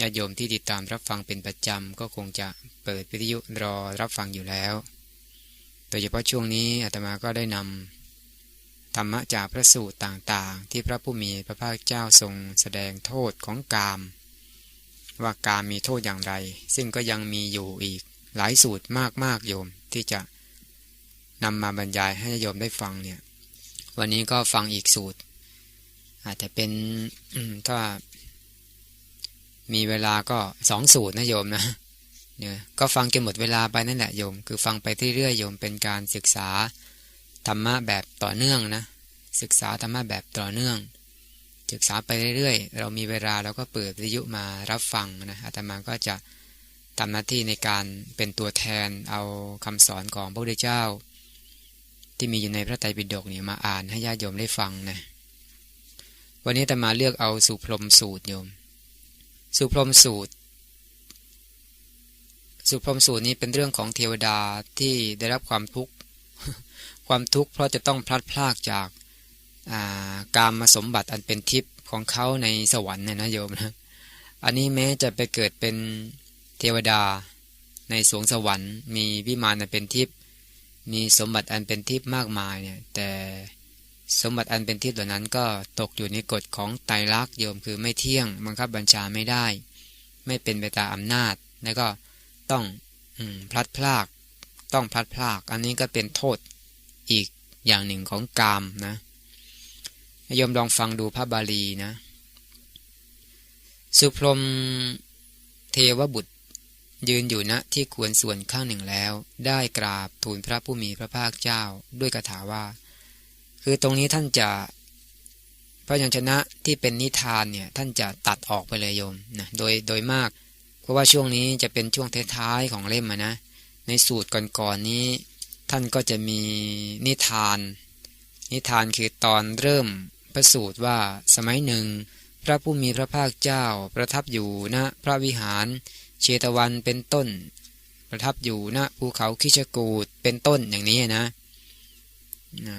ญาติโยมที่ติดตามรับฟังเป็นประจำก็คงจะเปิดวิทยุรอรับฟังอยู่แล้ว โดยเฉพาะช่วงนี้อาตมาก็ได้นำธรรมะจากพระสูตรต่างๆ ที่พระผู้มีพระภาคเจ้าทรงแสดงโทษของกาม ว่ากามมีโทษอย่างไร ซึ่งก็ยังมีอยู่อีกหลายสูตรมากๆโยมที่จะนำมาบรรยายให้โยมได้ฟังเนี่ย วันนี้ก็ฟังอีกสูตร อาจจะเป็นถ้า มีเวลาก็สองสูตรนะโยมนะเนี่ยก็ฟังจนหมดเวลาไปนั่นแหละโยม คือฟังไปเรื่อยๆโยมเป็นการศึกษาธรรมะแบบต่อเนื่องนะศึกษาธรรมะแบบต่อเนื่อง ศึกษาไปเรื่อยๆ เรามีเวลาเราก็เปิดวิทยุมารับฟังนะอาตมาก็จะทำหน้าที่ในการเป็นตัวแทนเอาคำสอนของพระพุทธเจ้า ที่มีอยู่ในพระไตรปิฎกนี่มาอ่านให้ญาติโยมได้ฟังนะวันนี้อาตมาเลือกเอาสุพรมสูตรโยม สุพรมสูตร สุพรมสูตรนี้เป็นเรื่องของเทวดาที่ได้รับความทุกข์ความทุกข์เพราะจะต้องพลัดพรากจากการมาสมบัติอันเป็นทิพย์ของเขาในสวรรค์เนี่ยนะโยมนะอันนี้แม้จะไปเกิดเป็นเทวดาในสวงสวรรค์ มีวิมานอันเป็นทิพย์มีสมบัติอันเป็นทิพย์มากมายเนี่ยแต่ สมบัติอันเป็นทิพย์เหล่านั้นก็ตกอยู่ในกฎของไตรลักษณ์โยมคือไม่เที่ยงบังคับบัญชาไม่ได้ ไม่เป็นไปตามอำนาจ แล้วก็ต้องอพลัดพราก ต้องพลัดพราก อันนี้ก็เป็นโทษอีกอย่างหนึ่งของกามนะโยมลองฟังดูพระบาลีนะ สุพรมเทวบุตรยืนอยู่ณนะที่ควรส่วนข้างหนึ่งแล้ว ได้กราบทูลพระผู้มีพระภาคเจ้าด้วยคาถาว่า คือตรงนี้ท่านจะพระยัญชนะที่เป็นนิทานเนี่ยท่านจะตัดออกไปเลยโยมนะโดยโดยมาก เพราะว่าช่วงนี้จะเป็นช่วงท้ายๆของเล่มนะ ในสูตรก่อนๆนนี้ ท่านก็จะมีนิทาน นิทานคือตอนเริ่มพระสูตรว่าสมัยหนึ่ง พระผู้มีพระภาคเจ้าประทับอยู่ณนะพระวิหารเชตวันเป็นต้น ประทับอยู่ณนะภูเขาคิชกูดเป็นต้นอย่างนี้นะนะ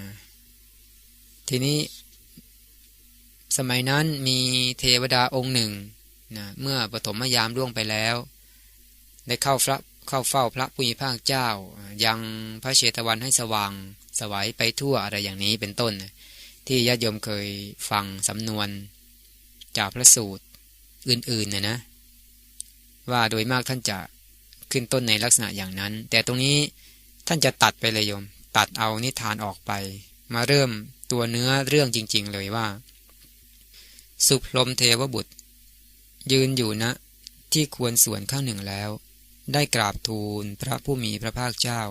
ทีนี้สมัยนั้นมีเทวดาองค์หนึ่งนะเมื่อปฐมยามร่วงไปแล้ว ได้เข้าพระเข้าเฝ้าพระผู้มีพระเจ้า ยังพระเชตวันให้สว่างสวัยไปทั่วอะไรอย่างนี้เป็นต้น ที่ญาติโยมเคยฟังสำนวน จากพระสูตรอื่นๆนะนะ ว่าโดยมากท่านจะขึ้นต้นในลักษณะอย่างนั้น แต่ตรงนี้ท่านจะตัดไปเลยโยม ตัดเอานิทานออกไป มาเริ่ม ตัวเนื้อเรื่องจริง ๆ เลยว่า สุพรมเทวบุตร ยืนอยู่นะที่ควรส่วนข้างหนึ่งแล้ว ได้กราบทูลพระผู้มีพระภาคเจ้า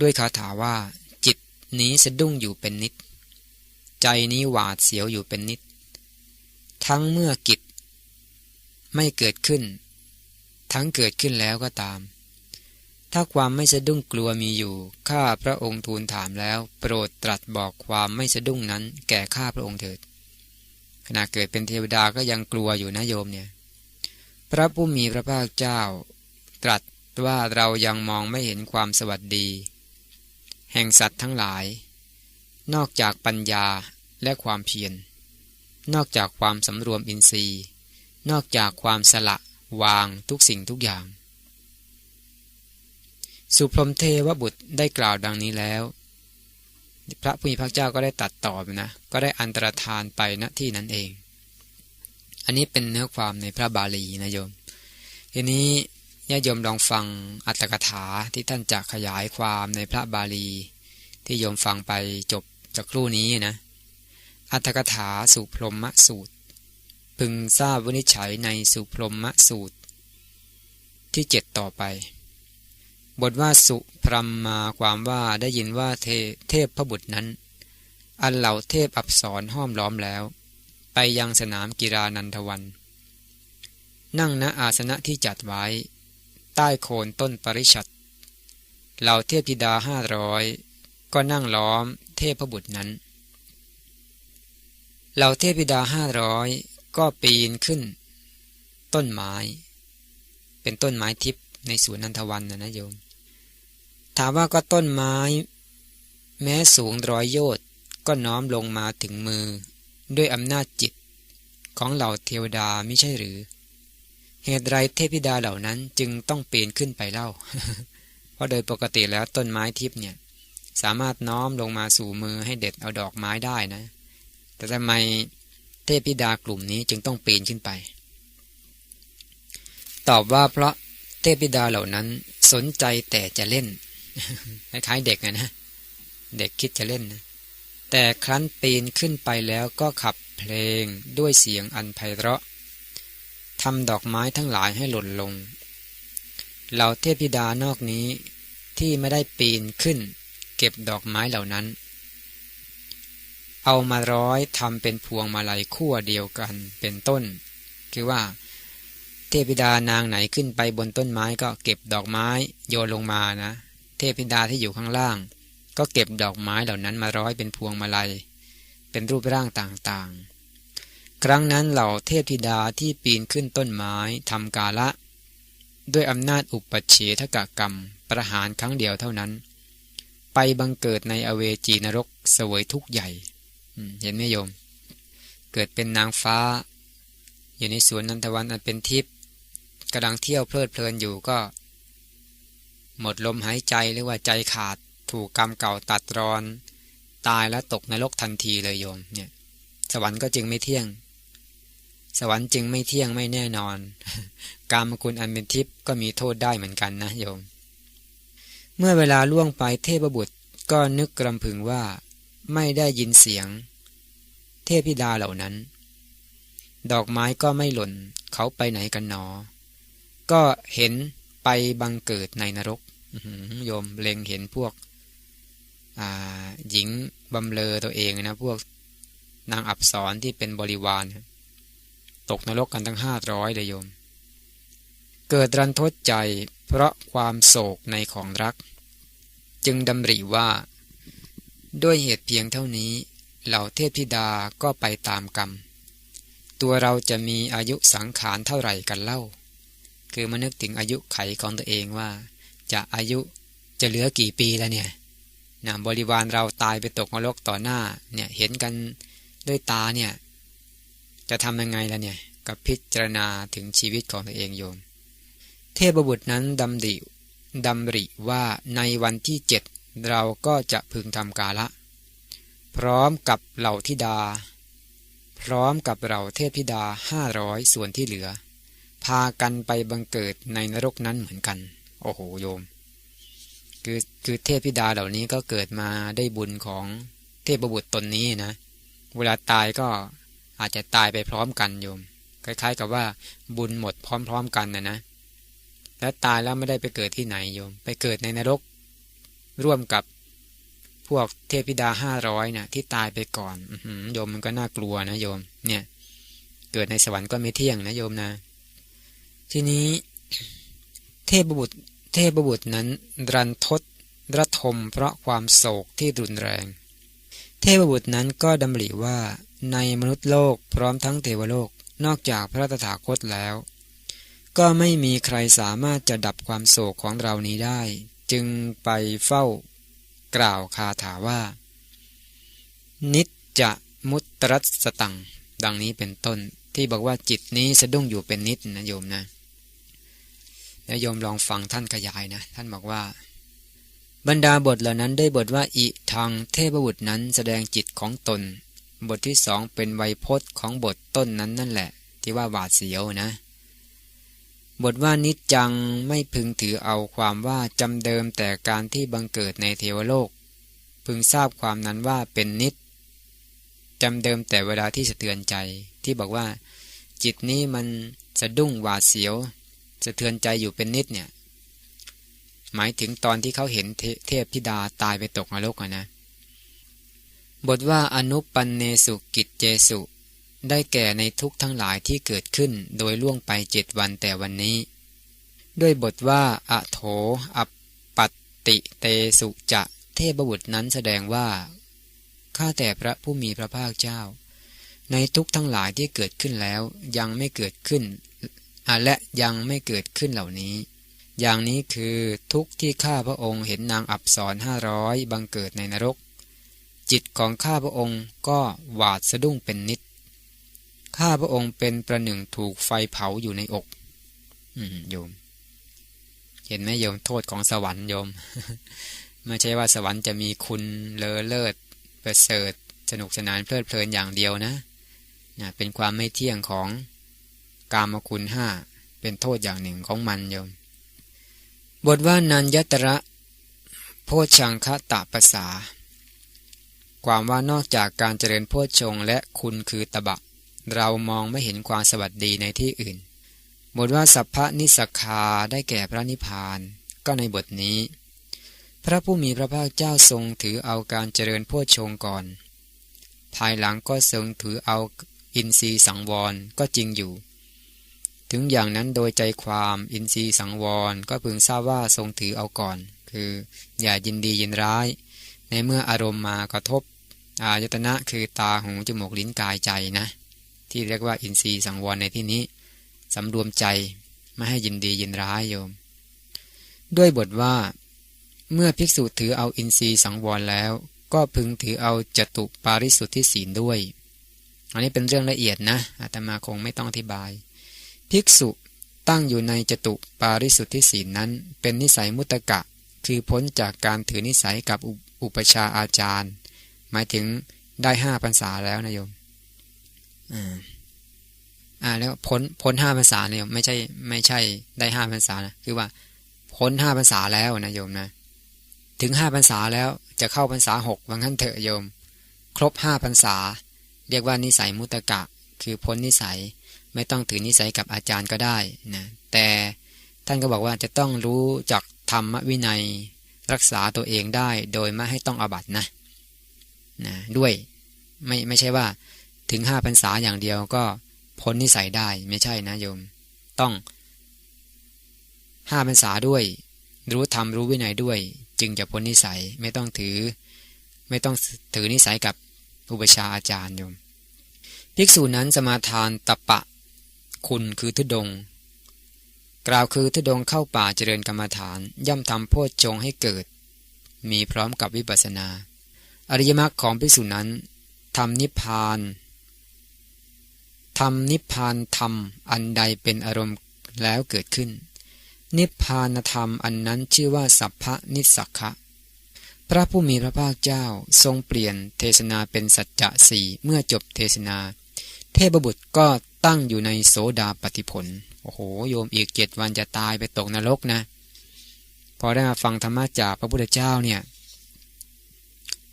ด้วยคาถาว่า จิตนี้สะดุ้งอยู่เป็นนิด ใจนี้หวาดเสียวอยู่เป็นนิด ทั้งเมื่อกิจ ไม่เกิดขึ้น ทั้งเกิดขึ้นแล้วก็ตาม ถ้าความไม่สะดุ้งกลัวมีอยู่ ข้าพระองค์ทูลถามแล้ว โปรดตรัสบอกความไม่สะดุ้งนั้น แก่ข้าพระองค์เถิด ขณะเกิดเป็นเทวดาก็ยังกลัวอยู่นะโยมเนี่ย พระผู้มีพระภาคเจ้า ตรัสว่าเรายังมองไม่เห็นความสวัสดี แห่งสัตว์ทั้งหลาย นอกจากปัญญาและความเพียร นอกจากความสำรวมอินทรีย์ นอกจากความสละวางทุกสิ่งทุกอย่าง สุพรมเทวบุตรได้กล่าวดังนี้แล้ว พระผู้มีพระเจ้าก็ได้ตัดตอบนะ ก็ได้อันตรธานไปณที่นั้นเอง อันนี้เป็นเนื้อความในพระบาลีนะโยม ทีนี้ญาโยมลองฟังอัตถกถาที่ท่านจะขยายความในพระบาลี ที่โยมฟังไปจบจากครู่นี้นะ อัตถกถาสุพรมสูตร พึงทราบวินิจฉัยในสุพรมสูตร ที่เจ็ดต่อไป บทว่าสุพรมมาความว่าได้ยินว่าเทเทพพระบุตรนั้น อันเหล่าเทพอับสรห้อมล้อมแล้ว ไปยังสนามกีฬานันทวัน นั่งณอาสนะที่จัดไว้ ใต้โคนต้นปริชัดเหล่าเทพธิดาห้าร้อยก็นั่งล้อมเทพบุตรนั้น เหล่าเทพธิดาห้าร้อยก็ปีนขึ้น ต้นไม้ เป็นต้นไม้ทิพย์ในสวนนันทวันนะนะโยม ถามว่าก็ต้นไม้ แม้สูงร้อยโยชน์ก็น้อมลงมาถึงมือ ด้วยอำนาจจิต ของเหล่าเทวดาไม่ใช่หรือ เหตุไรเทพธิดาเหล่านั้นจึงต้องปีนขึ้นไปเล่า เพราะโดยปกติแล้วต้นไม้ทิพย์เนี่ย สามารถน้อมลงมาสู่มือให้เด็ดเอาดอกไม้ได้นะ แต่ทำไมเทพธิดากลุ่มนี้จึงต้องปีนขึ้นไป ตอบว่าเพราะเทพธิดาเหล่านั้นสนใจแต่จะเล่น คล้ายๆเด็กนะเด็กคิดจะเล่นนะแต่ครั้นปีนขึ้นไปแล้วก็ขับเพลงด้วยเสียงอันไพเราะทำดอกไม้ทั้งหลายให้หล่นลง เหล่าเทพธิดานอกนี้ที่ไม่ได้ปีนขึ้น เก็บดอกไม้เหล่านั้น เอามาร้อยทำเป็นพวงมาลัยคู่เดียวกันเป็นต้น คือว่า เทพธิดานางไหนขึ้นไปบนต้นไม้ก็เก็บดอกไม้โยนลงมานะ เทพธิดาที่อยู่ข้างล่าง ก็เก็บดอกไม้เหล่านั้นมาร้อยเป็นพวงมาลัย เป็นรูปร่างต่างๆ ครั้งนั้นเหล่าเทพธิดาที่ปีนขึ้นต้นไม้ทำกาละ ด้วยอำนาจอุปเฉทกกรรม ประหารครั้งเดียวเท่านั้น ไปบังเกิดในอเวจีนรกเสวยทุกใหญ่เห็นไหมโยม เกิดเป็นนางฟ้า อยู่ในสวนนันทวันอันเป็นทิพย์กำลังเที่ยวเพลิดเพลินอยู่ก็ หมดลมหายใจหรือว่าใจขาด ถูกกรรมเก่าตัดรอน ตายแล้วตกนรกทันทีเลยโยมเนี่ยสวรรค์ก็จึงไม่เที่ยง สวรรค์จึงไม่เที่ยงไม่แน่นอน กรรมคุณอันเป็นทิพย์ก็มีโทษได้เหมือนกันนะโยม เมื่อเวลาล่วงไปเทพบุตรก็นึกกำพึงว่าไม่ได้ยินเสียง เทพธิดาเหล่านั้น ดอกไม้ก็ไม่หล่นเขาไปไหนกันหนอ ก็เห็น ไปบังเกิดในนรกโยมเล็งเห็นพวกหญิงบำเลอตัวเองนะ พวกนางอับสรที่เป็นบริวาร ตกนรกกันทั้งห้าร้อยเลยโยม เกิดรันทดใจเพราะความโศกในของรัก จึงดำริว่า ด้วยเหตุเพียงเท่านี้ เหล่าเทพธิดาก็ไปตามกรรม ตัวเราจะมีอายุสังขารเท่าไหร่กันเล่า คือมานึกถึงอายุไขของตัวเองว่า จะอายุจะเหลือกี่ปีแล้วเนี่ยนะบริวารเราตายไปตกนรกต่อหน้าเนี่ยเห็นกันด้วยตาเนี่ยจะทำยังไงล่ะเนี่ยกับพิจารณาถึงชีวิตของตัวเองโยม เทพบุตรนั้นดำริดำริว่าในวันที่เจ็ดเราก็จะพึงทำกาละ พร้อมกับเหล่าธิดา พร้อมกับเหล่าเทพธิดาห้าร้อยส่วนที่เหลือ พากันไปบังเกิดในนรกนั้นเหมือนกัน โอ้โหโยม คือคือเทพธิดาเหล่านี้ก็เกิดมาได้บุญของเทพบุตรตนนี้นะ เวลาตายก็อาจจะตายไปพร้อมกันโยม คล้าย ๆ กับว่าบุญหมดพร้อม ๆ กันนะนะ แล้วตายแล้วไม่ได้ไปเกิดที่ไหนโยม ไปเกิดในนรก ร่วมกับพวกเทพธิดาห้าร้อยน่ะที่ตายไปก่อนอโยมมันก็น่ากลัวนะโยม เนี่ย เกิดในสวรรค์ก็ไม่เที่ยงนะโยมนะ ทีนี้เทพบุตรเทพบุตรนั้นรันทดระทมเพราะความโศกที่รุนแรง เทพบุตรนั้นก็ดำริว่าในมนุษย์โลกพร้อมทั้งเทวโลกนอกจากพระตถาคตแล้ว ก็ไม่มีใครสามารถจะดับความโศกของเรานี้ได้ จึงไปเฝ้ากล่าวคาถาว่า นิจจะมุตรัสตัง ดังนี้เป็นต้นที่บอกว่าจิตนี้สะดุ้งอยู่เป็นนิจนะโยมนะ แล้วยมลองฟังท่านขยายนะ ท่านบอกว่า บรรดาบทเหล่านั้นได้บทว่าอิทางเทพบุตรนั้นแสดงจิตของตน บทที่สองเป็นไวยพจน์ของบทต้นนั้นนั่นแหละ ที่ว่าหวาดเสียวนะ บทว่านิจจังไม่พึงถือเอาความว่าจำเดิมแต่การที่บังเกิดในเทวโลก พึงทราบความนั้นว่าเป็นนิจจำเดิมแต่เวลาที่สะเทือนใจที่บอกว่า จิตนี้มันสะดุ้งหวาดเสียว สะเทือนใจอยู่เป็นนิดเนี่ย หมายถึงตอนที่เขาเห็นเทพธิดาตายไปตกนรกนะ บทว่าอนุปันเนสุกิจเจสุ ได้แก่ในทุกทั้งหลายที่เกิดขึ้นโดยล่วงไปเจ็ดวันแต่วันนี้ ด้วยบทว่าอะโถอปปัตติเตสุจะเทพบุตรนั้นแสดงว่าข้าแต่พระผู้มีพระภาคเจ้า ในทุกทั้งหลายที่เกิดขึ้นแล้วยังไม่เกิดขึ้น และยังไม่เกิดขึ้นเหล่านี้ อย่างนี้คือทุกที่ข้าพระองค์เห็นนางอับสรห้าร้อยบังเกิดในนรก จิตของข้าพระองค์ก็หวาดสะดุ้งเป็นนิด ข้าพระองค์เป็นประหนึ่งถูกไฟเผาอยู่ในอก อืมโยม เห็นไหมโยมโทษของสวรรค์โยม ไม่ใช่ว่าสวรรค์จะมีคุณเลอเลิศประเสริฐสนุกสนานเพลิดเพลินอย่างเดียวนะนะเป็นความไม่เที่ยงของ กามคุณห้าเป็นโทษอย่างหนึ่งของมันโยม บทว่านันยตระโพชังคตะภาษา ความว่านอกจากการเจริญโพชงและคุณคือตบะ เรามองไม่เห็นความสวัสดีในที่อื่น บทว่าสัพพนิสคาได้แก่พระนิพพาน ก็ในบทนี้ พระผู้มีพระภาคเจ้าทรงถือเอาการเจริญโพชงก่อน ภายหลังก็ทรงถือเอาอินทรีย์สังวรก็จริงอยู่ ถึงอย่างนั้นโดยใจความอินทรีย์สังวรก็พึงทราบว่าทรงถือเอาก่อน คืออย่ายินดียินร้าย ในเมื่ออารมณ์มากระทบ อายตนะคือตาหูจมูกลิ้นกายใจนะ ที่เรียกว่าอินทรีย์สังวรในที่นี้สำรวมใจไม่ให้ยินดียินร้ายโยม ด้วยบทว่า เมื่อภิกษุถือเอาอินทรีย์สังวรแล้ว ก็พึงถือเอาจตุปาริสุทธิศีลด้วย อันนี้เป็นเรื่องละเอียดนะอาตมาคงไม่ต้องอธิบาย ภิกษุตั้งอยู่ในจตุปาริสุทธิศีลนั้น เป็นนิสัยมุตกะ คือพ้นจากการถือนิสัยกับอุปชาอาจารย์ หมายถึงได้ห้าพรรษาแล้วนะโยมอ่าอ่าแล้วพ้นพ้นห้าพรรษาเนี่ยไม่ใช่ไม่ใช่ได้ห้าพรรษานะคือว่าพ้นห้าพรรษาแล้วนะโยมนะ ถึงห้าพรรษาแล้วจะเข้าพรรษาหกว่างั้นเถอะโยม ครบห้าพรรษา เรียกว่านิสัยมุตกะ คือพ้นนิสัย ไม่ต้องถือนิสัยกับอาจารย์ก็ได้นะแต่ท่านก็บอกว่าจะต้องรู้จักธรรมวินัยรักษาตัวเองได้โดยไม่ให้ต้องอบัตนะนะด้วยไม่ไม่ใช่ว่าถึงห้าพรรษาอย่างเดียวก็พ้นนิสัยได้ไม่ใช่นะโยม ต้องห้าพรรษาด้วย รู้ธรรมรู้วินัยด้วย จึงจะพ้นนิสัยไม่ต้องถือ ไม่ต้องถือนิสัยกับอุปชาอาจารย์โยม ภิกษุนั้นสมาทานตะปะ คุณคือทุดง กล่าวคือทุดงเข้าป่าเจริญกรรมฐาน ย่อมทำโพชฌงให้เกิด มีพร้อมกับวิปัสสนา อริยมรรคของภิกษุนั้นทำนิพพานทำนิพพานธรรมอันใดเป็นอารมณ์แล้วเกิดขึ้น นิพพานธรรมอันนั้นชื่อว่าสัพพนิสักขะพระผู้มีพระภาคเจ้าทรงเปลี่ยนเทศนาเป็นสัจจะสี่เมื่อจบเทศนา เทพบุตรก็ ตั้งอยู่ในโสดาปฏิผล โอ้โห โยมอีกเจ็ดวันจะตายไปตกนรกนะ พอได้มาฟังธรรมะจากพระพุทธเจ้าเนี่ย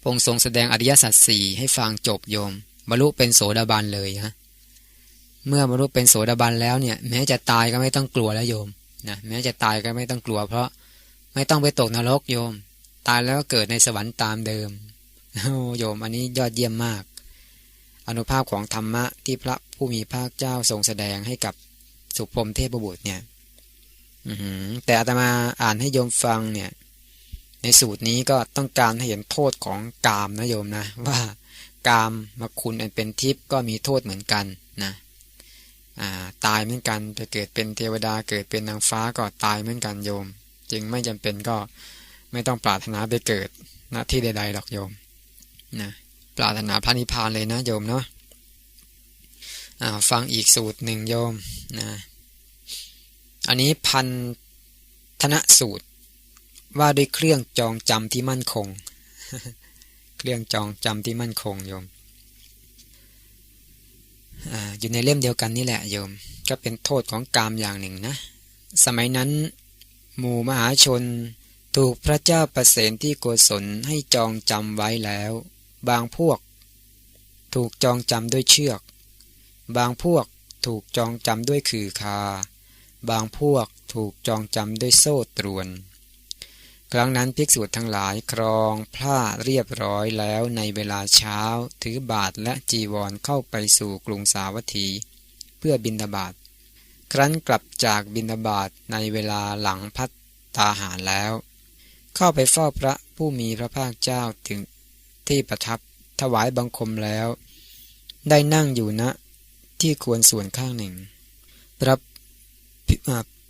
พงทรงแสดงอริยสัจสี่ให้ฟังจบโยม บรรลุเป็นโสดาบันเลยฮะเมื่อบรรลุเป็นโสดาบันแล้วเนี่ย แม้จะตายก็ไม่ต้องกลัวแล้วโยมนะ แม้จะตายก็ไม่ต้องกลัว เพราะไม่ต้องไปตกนรกโยม ตายแล้วก็เกิดในสวรรค์ตามเดิม โอ้โยม อันนี้ยอดเยี่ยมมาก อนุภาพของธรรมะที่พระผู้มีภาคเจ้าทรงแสดงให้กับสุพรมเทพบุตรเนี่ยแต่อาตมาอ่านให้โยมฟังเนี่ย ในสูตรนี้ก็ต้องการให้เห็นโทษของกามนะโยมนะ ว่ากามมาคุณอันเป็นทิพย์ก็มีโทษเหมือนกันนะตายเหมือนกันไปเกิดเป็นเทวดาเกิดเป็นนางฟ้าก็ตายเหมือนกันโยม จึงไม่จำเป็นก็ไม่ต้องปรารถนาไปเกิดณที่ใดๆหรอกโยมนะ รารถนาพระนิพพานเลยนะโยมเนาะฟังอีกสูตรหนึ่งโยมนะอันนี้พันธนสูตร ว่าด้วยเครื่องจองจำที่มั่นคง เครื่องจองจำที่มั่นคงโยมอยู่ในเล่มเดียวกันนี่แหละโยม ก็เป็นโทษของกามอย่างหนึ่งนะ สมัยนั้น หมู่มหาชนถูกพระเจ้าประเสนที่โกศลให้จองจำไว้แล้ว บางพวก ถูกจองจำด้วยเชือก บางพวกถูกจองจำด้วยขื่อคา บางพวกถูกจองจำด้วยโซ่ตรวน ครั้งนั้นภิกษุทั้งหลายครองผ้าเรียบร้อยแล้วในเวลาเช้าถือบาทและจีวรเข้าไปสู่กรุงสาวัตถี เพื่อบินทบาทครั้นกลับจากบินทบาทในเวลาหลังพัตตาหารแล้ว เข้าไปเฝ้าพระผู้มีพระภาคเจ้าถึง ที่ประทับถวายบังคมแล้ว ได้นั่งอยู่ณนะที่ควรส่วนข้างหนึ่งพระ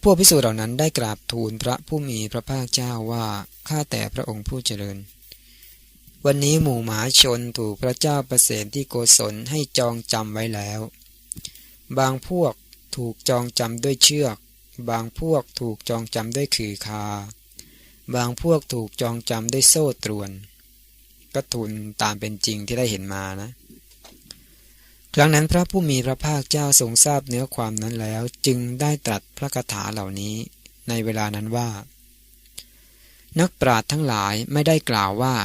พวกพิสูจน์เหล่านั้นได้กราบทูลพระผู้มีพระภาคเจ้าว่าข้าแต่พระองค์ผู้เจริญ วันนี้หมู่หมาชนถูกพระเจ้าประเสริฐที่โกศลให้จองจำไว้แล้ว บางพวกถูกจองจำด้วยเชือก บางพวกถูกจองจำด้วยขือคา บางพวกถูกจองจำด้วยโซ่ตรวน ก็ทูลตามเป็นจริงที่ได้เห็นมานะ ครั้งนั้นพระผู้มีพระภาคเจ้าทรงทราบเนื้อความนั้นแล้ว จึงได้ตรัสพระคาถาเหล่านี้ในเวลานั้นว่า นักปราชญ์ทั้งหลายไม่ได้กล่าวว่า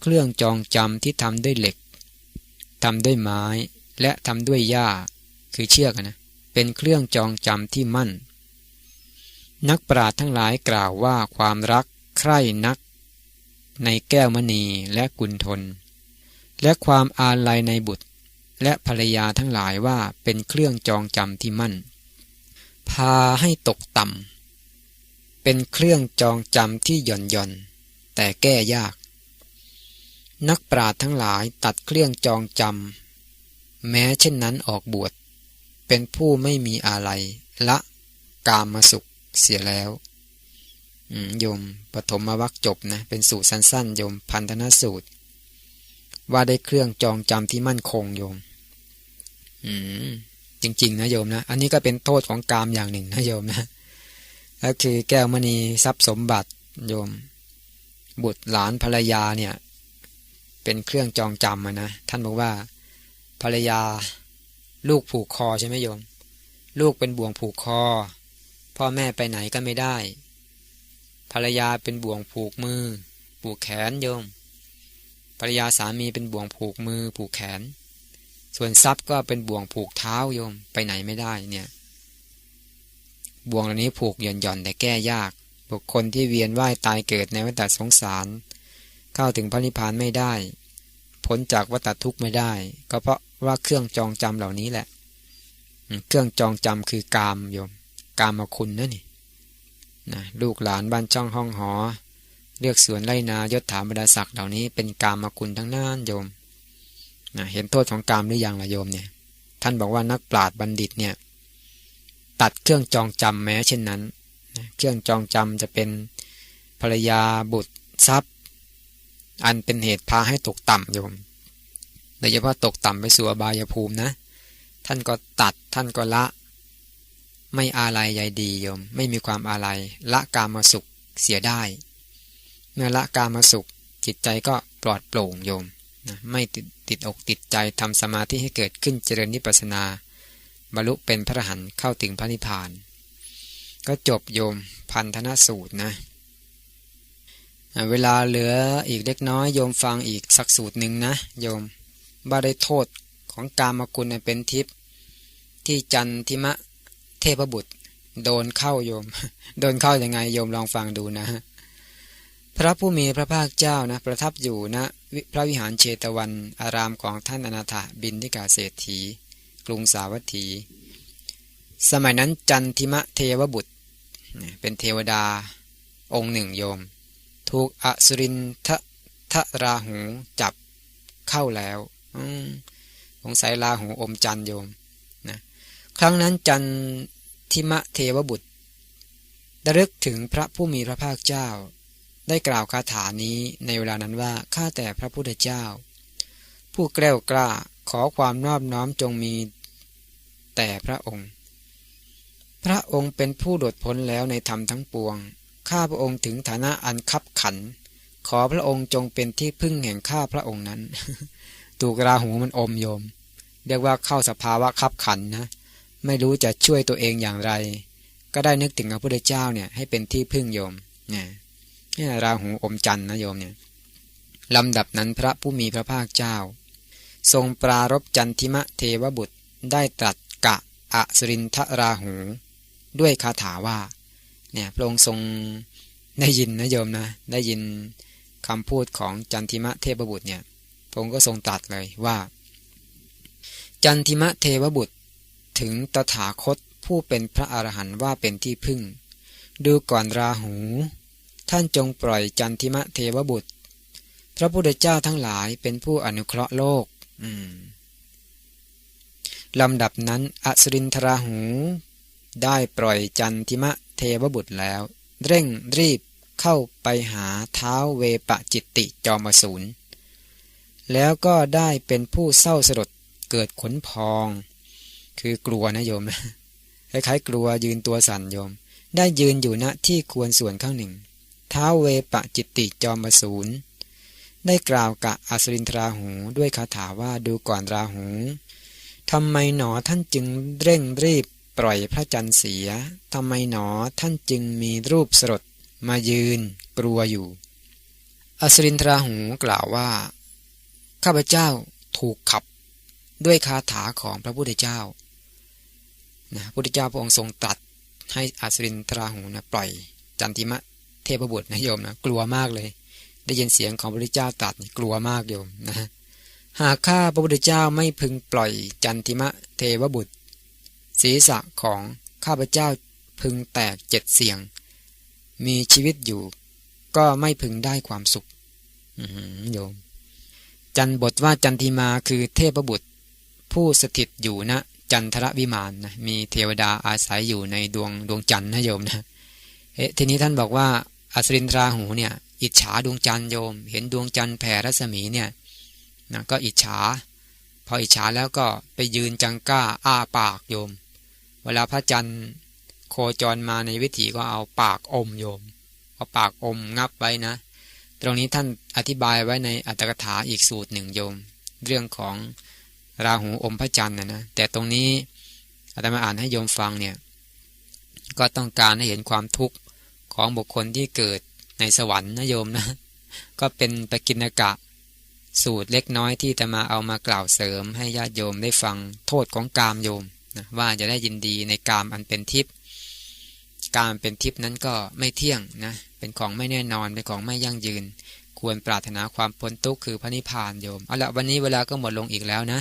เครื่องจองจำที่ทำด้วยเหล็กทำด้วยไม้และทำด้วยหญ้า คือเชือกนะเป็นเครื่องจองจำที่มั่น นักปราชญ์ทั้งหลายกล่าวว่าความรักใคร่นัก ในแก้วมณีและกุลทน และความอาลัยในบุตร และภรรยาทั้งหลายว่าเป็นเครื่องจองจำที่มั่น พาให้ตกต่ำเป็นเครื่องจองจำที่หย่อนหย่อน แต่แก้ยาก นักปราชญ์ทั้งหลายตัดเครื่องจองจำแม้เช่นนั้นออกบวชเป็นผู้ไม่มีอะไรละกามมาสุขเสียแล้ว โยมปฐมวัคจบนะ เป็นสูตรสั้นๆ โยมพันธนสูตร ว่าได้เครื่องจองจำที่มั่นคงโยม อืมจริง ๆ นะโยมนะ อันนี้ก็เป็นโทษของกามอย่างหนึ่งนะโยมนะก็คือแก้วมณีทรัพย์สมบัติโยม บุตรหลานภรรยาเนี่ย เป็นเครื่องจองจำนะท่านบอกว่า ภรรยา ลูกผูกคอใช่ไหมโยม ลูกเป็นบ่วงผูกคอ พ่อแม่ไปไหนก็ไม่ได้ ภรรยาเป็นบ่วงผูกมือ ผูกแขนโยม ภรรยาสามีเป็นบ่วงผูกมือ ผูกแขน ส่วนทรัพย์ก็เป็นบ่วงผูกเท้าโยม ไปไหนไม่ได้เนี่ย บ่วงเหล่านี้ผูกหย่อนหย่อนแต่แก้ยาก บุคคลที่เวียนว่ายตายเกิดในวัฏสงสาร เข้าถึงพระนิพพานไม่ได้ พ้นจากวัฏทุกข์ไม่ได้ ก็เพราะว่าเครื่องจองจำเหล่านี้แหละ เครื่องจองจำคือกามโยม กามคุณนั่นนี่ นะลูกหลานบ้านช่องห้องหอ เลือกสวนไรนายศถาบรรดาศักดิ์เหล่านี้เป็นกามมาคุณทั้งนั้นโยมนะเห็นโทษของกามหรือยังล่ะโยมเนี่ย ท่านบอกว่านักปราชญ์บัณฑิตเนี่ย ตัดเครื่องจองจำแม้เช่นนั้นนะเครื่องจองจำจะเป็นภรรยาบุตรทรัพย์ อันเป็นเหตุพาให้ตกต่ำโยมโดยเฉพาะตกต่ำไปสู่อบายภูมินะ ท่านก็ตัดท่านก็ละ ไม่อาลัยใยดีโยม ไม่มีความอาลัยละกามาสุขเสียได้ เมื่อละกามาสุข จิตใจก็ปลอดโปร่งโยมนะไม่ติดติดอกติดใจทำสมาธิให้เกิดขึ้นเจริญนิพพานา บรรลุเป็นพระหันเข้าถึงพระนิพพาน ก็จบโยมพันธนสูตรนะ เวลาเหลืออีกเล็กน้อยโยมฟังอีกสักสูตรหนึ่งนะ โยมบาได้โทษของกามกุลเป็นทิพย์ที่จันทิมะ เทพบุตร โดนเข้าโยม โดนเข้ายัางไงโยมลองฟังดูนะพระผู้มีพระภาคเจ้านะ ประทับอยู่นะพระวิหารเชตวันอารามของท่านอนาถบินทิกาเศรษฐี กรุงสาวัตถี สมัยนั้นจันทิมะเทวบุตร เป็นเทวดาองค์หนึ่งโยม ถูกอสุรินทะทะราหูจับเข้าแล้วสงสัยราหูอมจันโยม ครั้งนั้นจันทิมะเทวบุตรดรึกถึงพระผู้มีพระภาคเจ้า ได้กล่าวคาถานี้ในเวลานั้นว่าข้าแต่พระพุทธเจ้า ผู้แกล้วกล้าขอความนอบน้อมจงมีแต่พระองค์ พระองค์เป็นผู้โดดพ้นแล้วในธรรมทั้งปวง ข้าพระองค์ถึงฐานะอันคับขัน ขอพระองค์จงเป็นที่พึ่งแห่งข้าพระองค์นั้นตูกราหูมันอมโยม เรียกว่าเข้าสภาวะคับขันนะ ไม่รู้จะช่วยตัวเองอย่างไร ก็ได้นึกถึงพระพุทธเจ้าเนี่ยให้เป็นที่พึ่งโยมเนี่ยนี่ราหูอมจันนะโยมเนี่ยลำดับนั้นพระผู้มีพระภาคเจ้า ทรงปรารบจันทิมะเทวบุตรได้ตรัสกะอสรินทราหู ด้วยคาถาว่าเนี่ยพระองค์ทรงได้ยินนะโยมนะ ได้ยินคำพูดของจันทิมะเทพบุตรเนี่ยพระองค์ก็ทรงตรัสเลยว่า จันทิมะเทวบุตร ถึงตถาคตผู้เป็นพระอรหันต์ว่าเป็นที่พึ่ง ดูก่อนราหู ท่านจงปล่อยจันทิมะเทวบุตร พระพุทธเจ้าทั้งหลายเป็นผู้อนุเคราะห์โลกลำดับนั้นอสรินทราหู ได้ปล่อยจันทิมะเทวบุตรแล้ว เร่งรีบเข้าไปหาเท้าเวปะจิตติจอมสูนแล้วก็ได้เป็นผู้เศร้าสลดเกิดขนพอง คือกลัวนะโยมนะคล้ายๆกลัวยืนตัวสั่นโยม ได้ยืนอยู่ณที่ควรส่วนข้างหนึ่ง เท้าเวปะจิตติจอมสูนได้กล่าวกับอัสรินทราหูด้วยคาถาว่าดูก่อนราหูทำไมหนอท่านจึงเร่งรีบปล่อยพระจันทร์เสียทำไมหนอท่านจึงมีรูปสลดมายืนกลัวอยู่ อัสรินทราหูกล่าวว่า ข้าพเจ้าถูกขับ ด้วยคาถาของพระพุทธเจ้า นะพระพุทธเจ้าพระองค์ทรงตรัสให้อสรินทราหูนะปล่อยจันติมะเทพบุตรนะโยมนะกลัวมากเลย ได้ยินเสียงของพระพุทธเจ้าตรัสกลัวมากโยมนะหากข้าพระพุทธเจ้าไม่พึงปล่อยจันติมะเทวบุตร ศีรษะของข้าพเจ้าพึงแตกเจ็ดเสียง มีชีวิตอยู่ ก็ไม่พึงได้ความสุขโยม จันบทว่าจันทิมาคือเทพบุตร ผู้สถิตอยู่ณนะ จันทรวิมานนะมีเทวดาอาศัยอยู่ในดวงดวงจันทร์นะโยมนะเอ๊ะทีนี้ท่านบอกว่าอสรินทราหูเนี่ย อิจฉาดวงจันทร์โยม เห็นดวงจันทร์แผ่รัศมีเนี่ยนะก็อิจฉา พออิจฉาแล้วก็ไปยืนจังก้าอ้าปากโยม เวลาพระจันทร์โคจรมาในวิถีก็เอาปากอมโยม เอาปากอมงับไว้นะ ตรงนี้ท่านอธิบายไว้ในอัตถกถาอีกสูตรหนึ่งโยม เรื่องของ ราหูอมพระจันทร์นะนะแต่ตรงนี้อาตมาอ่านให้โยมฟังเนี่ยก็ต้องการให้เห็นความทุกข์ของบุคคลที่เกิดในสวรรค์นะโยมนะ ก็เป็นปกินกะสูตรเล็กน้อยที่จะมาเอามากล่าวเสริมให้ญาติโยมได้ฟังโทษของกามโยมนะว่าจะได้ยินดีในกามอันเป็นทิพย์กามเป็นทิพย์นั้นก็ไม่เที่ยงนะเป็นของไม่แน่นอนเป็นของไม่ยั่งยืน ควรปรารถนาความพ้นทุกข์คือพระนิพพานโยมเอาละวันนี้เวลาก็หมดลงอีกแล้วนะ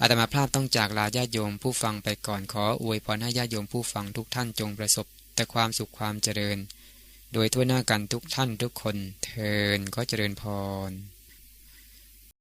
อาตมาภาพต้องจากลาญาติโยมผู้ฟังไปก่อนขออวยพรให้ญาติโยมผู้ฟังทุกท่านจงประสบ แต่ความสุขความเจริญ โดยทั่วหน้ากันทุกท่านทุกคนเทินก็เจริญพร